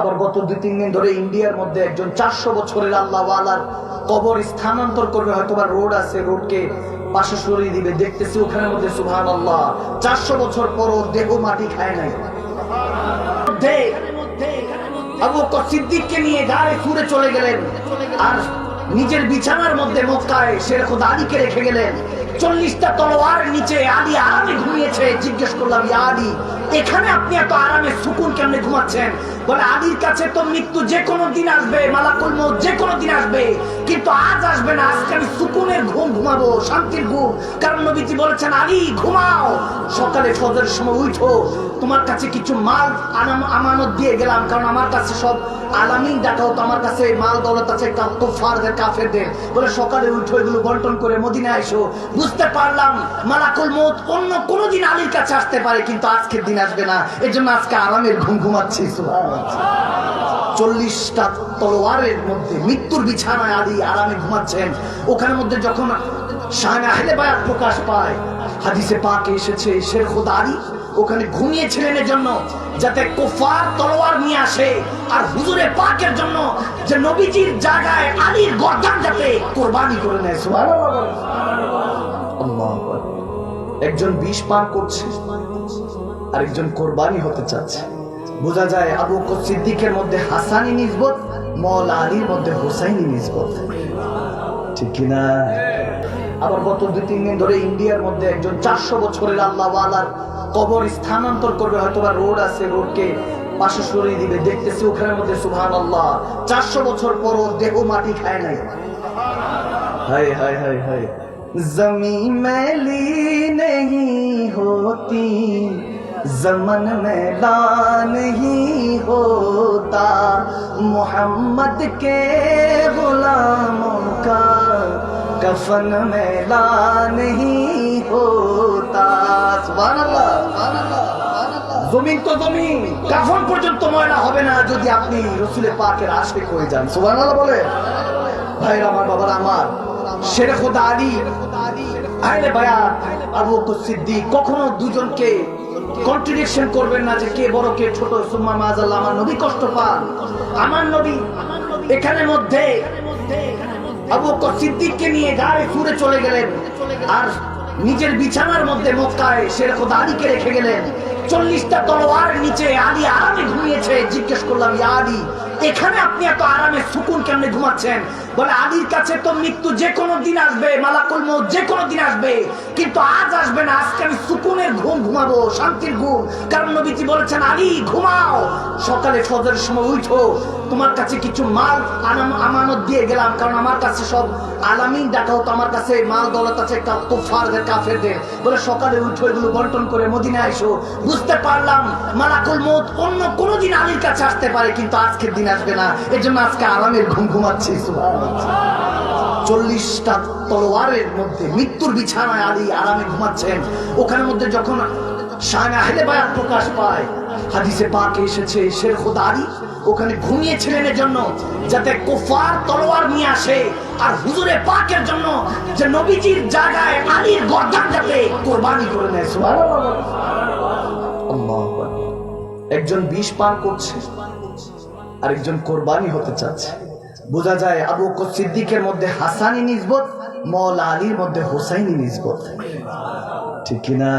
আবার গত দুই তিন দিন ধরে ইন্ডিয়ার মধ্যে একজন চারশো বছরের আল্লাহ আলার কবর স্থানান্তর করবে, হয়তো বা রোড আছে, রোডকে পাশে সরিয়ে দিবে। দেখতেছি ওখানে মধ্যে সুহান আল্লাহ চারশো বছর পরও দেহ মাটি খায় নাই। আবু সিদ্দিককে নিয়ে গায়ে ফুরে চলে গেলেন। আর নিজের বিছানার মধ্যে মক্কায় শেখ আলীকে রেখে গেলেন। চল্লিশটা তলোয়ার নিচে আলী আরামে ঘুমিয়েছে। জিজ্ঞেস করলাম, ইয়া আলী, এখানে আপনি এত আরামে সুকুন কেমনে ঘুমাচ্ছেন? বলে, আলীর কাছে তো মৃত্যু যে কোনো দিন আসবে, মালাকুল মৌত যে কোনো দিন আসবে। কিন্তু আজ আসবে না, আজকে আমি সুকুনের ঘুম ঘুমাবো, শান্তির ঘুম। কারণ নবীজি বলেছেন, আলী, ঘুমাও। সকালে ফজরের সময় উঠো, তোমার কাছে কিছু মাল আমানত দিয়ে গেলাম, কারণ আমার কাছে সব আলামিন ডাকা তো আমার কাছে, মাল দৌলত আছে কুফারদের কাফেরদের। বলে সকালে বন্টন করে বুঝতে পারলাম মালাকুল মত অন্য কোনো দিন আলীর কাছে আসতে পারে, কিন্তু আজকের দিন আসবে না। এর জন্য আজকে আরামের ঘুম ঘুমাচ্ছি চল্লিশটা তলোয়ারের মধ্যে মৃত্যুর বিছানায় আলী আরামে ঘুমাচ্ছেন। ওখানের মধ্যে যখন শাহানা আহলে বায়াত প্রকাশ পায়, হাদিসে পাকে এসেছে শের খোদা ওখানে ঘুমিয়েছিলেন এর জন্য, যাতে কোফার তলোয়ার নিয়ে আসে, আর হুজুরে পাকের জন্য যে নবীজির জায়গায় আলীর গর্দান যাতে কোরবানি করে নেয়, সুবহানাল্লাহ। আল্লাহু। একজন বিষ পান করছে, আরেকজন কোরবানি হতে চাচ্ছে বোঝা যায় আবু সিদ্দিকের মধ্যে হাসানি নিসবত মৌলা আলীর মধ্যে হোসাইনি নিসবত ঠিক কিনা আবার গত দুই, তিন দিন ধরে ইন্ডিয়ার মধ্যে একজন চারশো বছরের আল্লাহ আলার কবর স্থানান্তর করবে হয়তো বা রোড আছে রোডকে পাশে সরিয়ে দিবে দেখতেছি ওখানের মধ্যে সুহান আল্লাহ চারশো বছর পরও দেহ মাটি খায় নাই हाय हाय हाय हाय जमी मैली नहीं होती जमन मैला नहीं होता मोहम्मद के गुलामों का कफन मैला नहीं होता सुभान अल्लाह सुभान अल्लाह জমিন তো জমিন কাফন পর্যন্ত ময়লা হবে না যদি আপনি রসুলের পাকের আশেক হয়ে যান সুবহানাল্লাহ বলে ভাইরা আমার বাবার আমার শেরে খোদা আলী আইলে ভাইয়া আবু বকর সিদ্দিক কখনো দুজনকে কন্ট্রাডিকশন করবেন না যে কে বড় কে ছোট সুম্মা মাজাল্লাহ আমার নবী কষ্ট পান আমার নবী এখানে মধ্যে নিয়ে চলে গেলেন। আর নিজের বিছানার মধ্যে মক্কায় সেরকম দাদিকে রেখে গেলেন। চল্লিশটা তলোয়ার নিচে আলী আরামে ঘুমিয়েছে। জিজ্ঞেস করলাম, ইয়া আলী, এখানে আপনি এত আরামে সুকুন কেমনে ঘুমাচ্ছেন? বলে, আলীর কাছে তো মৃত্যু যে কোনো দিন আসবে, মালাকুল মৌত যে কোনো দিন আসবে, কিন্তু আজ আসবে না। আজকে আমি সুকুনের ঘুম ঘুমাবো, শান্তির ঘুম। কারণ নবীজি বলেছেন, আলী, ঘুমাও। সকালে ফজরের সময় উঠো, তোমার কাছে কিছু মাল আমানত দিয়ে গেলাম, কারণ আমার কাছে সব আলামিন ডাকা হতো আমার কাছে মাল দৌলত আছে কুফারদের কাফেরদের। বলে সকালে উঠো, এগুলো বন্টন করে মদিনা এসো। বুঝতে পারলাম মালাকুল মত অন্য কোনো দিন আলীর কাছে আসতে পারে, কিন্তু আজকের দিন আসবে না। এর জন্য আজকে আরামের ঘুম ঘুমাচ্ছি চল্লিশটা তলোয়ারের মধ্যে মৃত্যুর বিছানায় আলী আরামে ঘুমাচ্ছেন। ওখানের মধ্যে যখন প্রকাশ পায়, হাদিসে পাকে এসেছে শের খোদা আলী ওখানে ঘুমিয়েছিলেন এর জন্য যাতে কোফার তলোয়ার নিয়ে আসে। আর হুজুরে পাকের জন্য যে নবীজির জায়গায় আলীর গর্দান যাতে কোরবানি করে নেয়, সুবহানাল্লাহ। একজন বিষ পান করছে, আরেকজন কোরবানি হতে চাচ্ছে। বোঝা যায় আবু সিদ্দিকের মধ্যে হাসানি নিজবত মৌলা আলীর মধ্যে হোসাইনি নিজবত ঠিক কিনা?